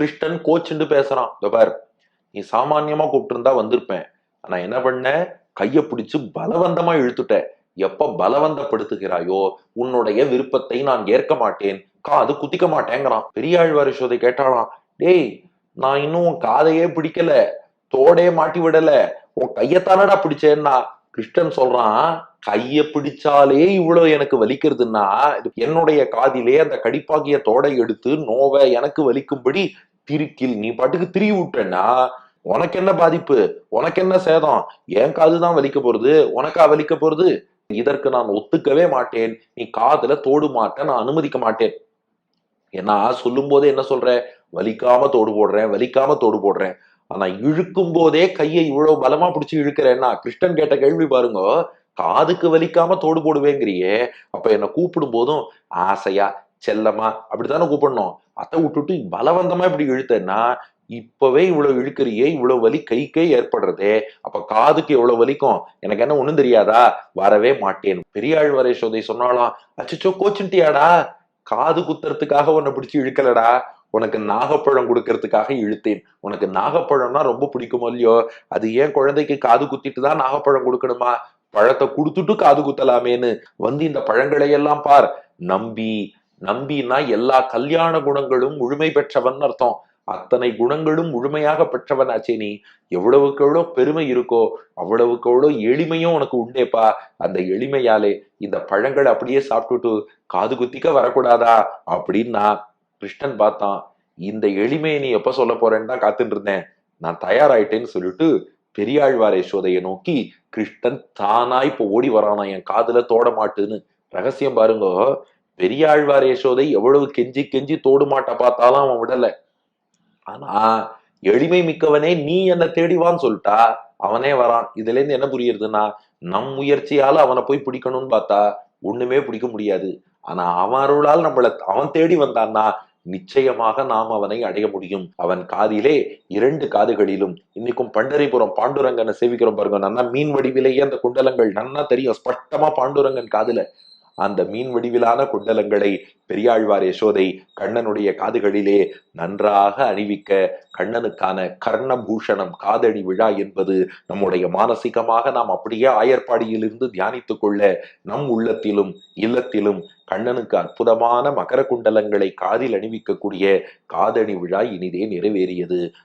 கிருஷ்ணன் கோச்சுண்டு பேசுறான். பார் நீ சாமான்யமா கூப்பிட்டு இருந்தா வந்திருப்பேன். நான் என்ன பண்ண? கைய பிடிச்சு பலவந்தமா இழுத்துட்டேன் எப்ப பலவந்தப்படுத்துகிறாயோ உன்னுடைய விருப்பத்தை நான் ஏற்க மாட்டேன். காது குத்திக்க மாட்டேங்கிறான். பெரியாழ்வார் யசோதை கேட்டாளாம் டேய் நான் இன்னும் உன் காதையே பிடிக்கல தோடே மாட்டி விடல. உன் கையத்தானடா பிடிச்சேன்னா? கிருஷ்ணன் சொல்றான் கைய பிடிச்சாலே இவ்வளவு எனக்கு வலிக்கிறதுன்னா என்னுடைய காதிலே அந்த கடிப்பாகிய தோடை எடுத்து நோவை எனக்கு வலிக்கும்படி திருக்கில் நீ பாட்டுக்கு திரி விட்டேன்னா உனக்கு என்ன பாதிப்பு? உனக்கு என்ன சேதம்? என் காதுதான் வலிக்க போறது. உனக்கா வலிக்க போறது? இதற்கு நான் ஒத்துக்கவே மாட்டேன். நீ காதுல தோடு மாட்ட நான் அனுமதிக்க மாட்டேன். ஏன்னா சொல்லும் போதே என்ன சொல்ற? வலிக்காம தோடு போடுறேன் வலிக்காம தோடு போடுறேன். ஆனா இழுக்கும் போதே கையை இவ்வளவு பலமா பிடிச்சி இழுக்கிறேன்னா கிருஷ்ணன் கேட்ட கேள்வி பாருங்க. காதுக்கு வலிக்காம தோடு போடுவேங்கிறியே. அப்ப என்ன கூப்பிடும் போதும் ஆசையா செல்லமா? அப்படித்தானே கூப்பிடணும். அதை விட்டுட்டு பலவந்தமா இப்படி இழுத்தேன்னா இப்பவே இவ்வளவு இழுக்கிறியே இவ்வளவு வலி கைக்கே ஏற்படுறதே. அப்ப காதுக்கு எவ்வளவு வலிக்கும்? எனக்கு என்ன ஒண்ணும் தெரியாதா? வரவே மாட்டேன். பெரியாழ்வாரே சோதை சொன்னாலும் அச்சச்சோ கோச்சுட்டியாடா காது குத்துறதுக்காக உன்னை பிடிச்சு இழுக்கலடா. உனக்கு நாகப்பழம் கொடுக்கறதுக்காக இழுத்தேன். உனக்கு நாகப்பழம்னா ரொம்ப பிடிக்குமோ இல்லையோ? அது ஏன் குழந்தைக்கு காது குத்திட்டு தான் நாகப்பழம் கொடுக்கணுமா? பழத்தை கொடுத்துட்டு காது குத்தலாமேன்னு. வந்து இந்த பழங்களை எல்லாம் பார். நம்பி நம்பினா எல்லா கல்யாண குணங்களும் முழுமை பெற்றவன் அர்த்தம். அத்தனை குணங்களும் முழுமையாக பெற்றவன் நீ. எவ்வளவுக்கு எவ்வளவு பெருமை இருக்கோ அவ்வளவுக்கு எவ்வளோ எளிமையும் உனக்கு உண்டேப்பா. அந்த எளிமையாலே இந்த பழங்களை அப்படியே சாப்பிட்டுட்டு காது குத்திக்க வரக்கூடாதா? அப்படின்னா கிருஷ்ணன் பார்த்தான் இந்த எளிமையை நீ எப்ப சொல்ல போறேன்னு தான் காத்துட்டு இருந்தேன். நான் தயாராயிட்டேன்னு சொல்லிட்டு பெரியாழ்வார் யசோதையை நோக்கி கிருஷ்ணன் தானா இப்ப ஓடி வரானா? என் காதுல தோட மாட்டுன்னு. ரகசியம் பாருங்க பெரியாழ்வார் யசோதை எவ்வளவு கெஞ்சி கெஞ்சி தோடு மாட்ட பார்த்தாலும் அவன் விடல. ஆனா எளிமை மிக்கவனே நீ என்ன தேடிவான்னு சொல்லிட்டா அவனே வரான். இதுல இருந்து என்ன புரியுறதுன்னா நம் முயற்சியால அவனை போய் பிடிக்கணும்னு பார்த்தா ஒண்ணுமே பிடிக்க முடியாது. ஆனா அவன் அருளால் நம்மளை அவன் தேடி வந்தான்னா நிச்சயமாக நாம் அவனை அடைய முடியும். அவன் காதிலே இரண்டு காதுகளிலும் இன்னைக்கும் பண்டரிபுரம் பாண்டுரங்கனை சேவிக்கிறோம் பாருங்க. நல்லா மீன் வடிவிலேயே அந்த குண்டலங்கள் நன்னா தெரியும். ஸ்பஷ்டமா பாண்டுரங்கன் காதுல. அந்த மீன் வடிவிலான குண்டலங்களை பெரியாழ்வார் யசோதை கண்ணனுடைய காதுகளிலே நன்றாக அணிவிக்க கண்ணனுக்கான கர்ணபூஷணம் காதடி விழா என்பது நம்முடைய மானசீகமாக நாம் அப்படியே ஆயர்பாடியிலிருந்து தியானித்துக் கொள்ள நம் உள்ளத்திலும் இல்லத்திலும் கண்ணனுக்கு அற்புதமான மகர குண்டலங்களை காதில் அணிவிக்கக்கூடிய காதணி விழா இனிதே நிறைவேறியது.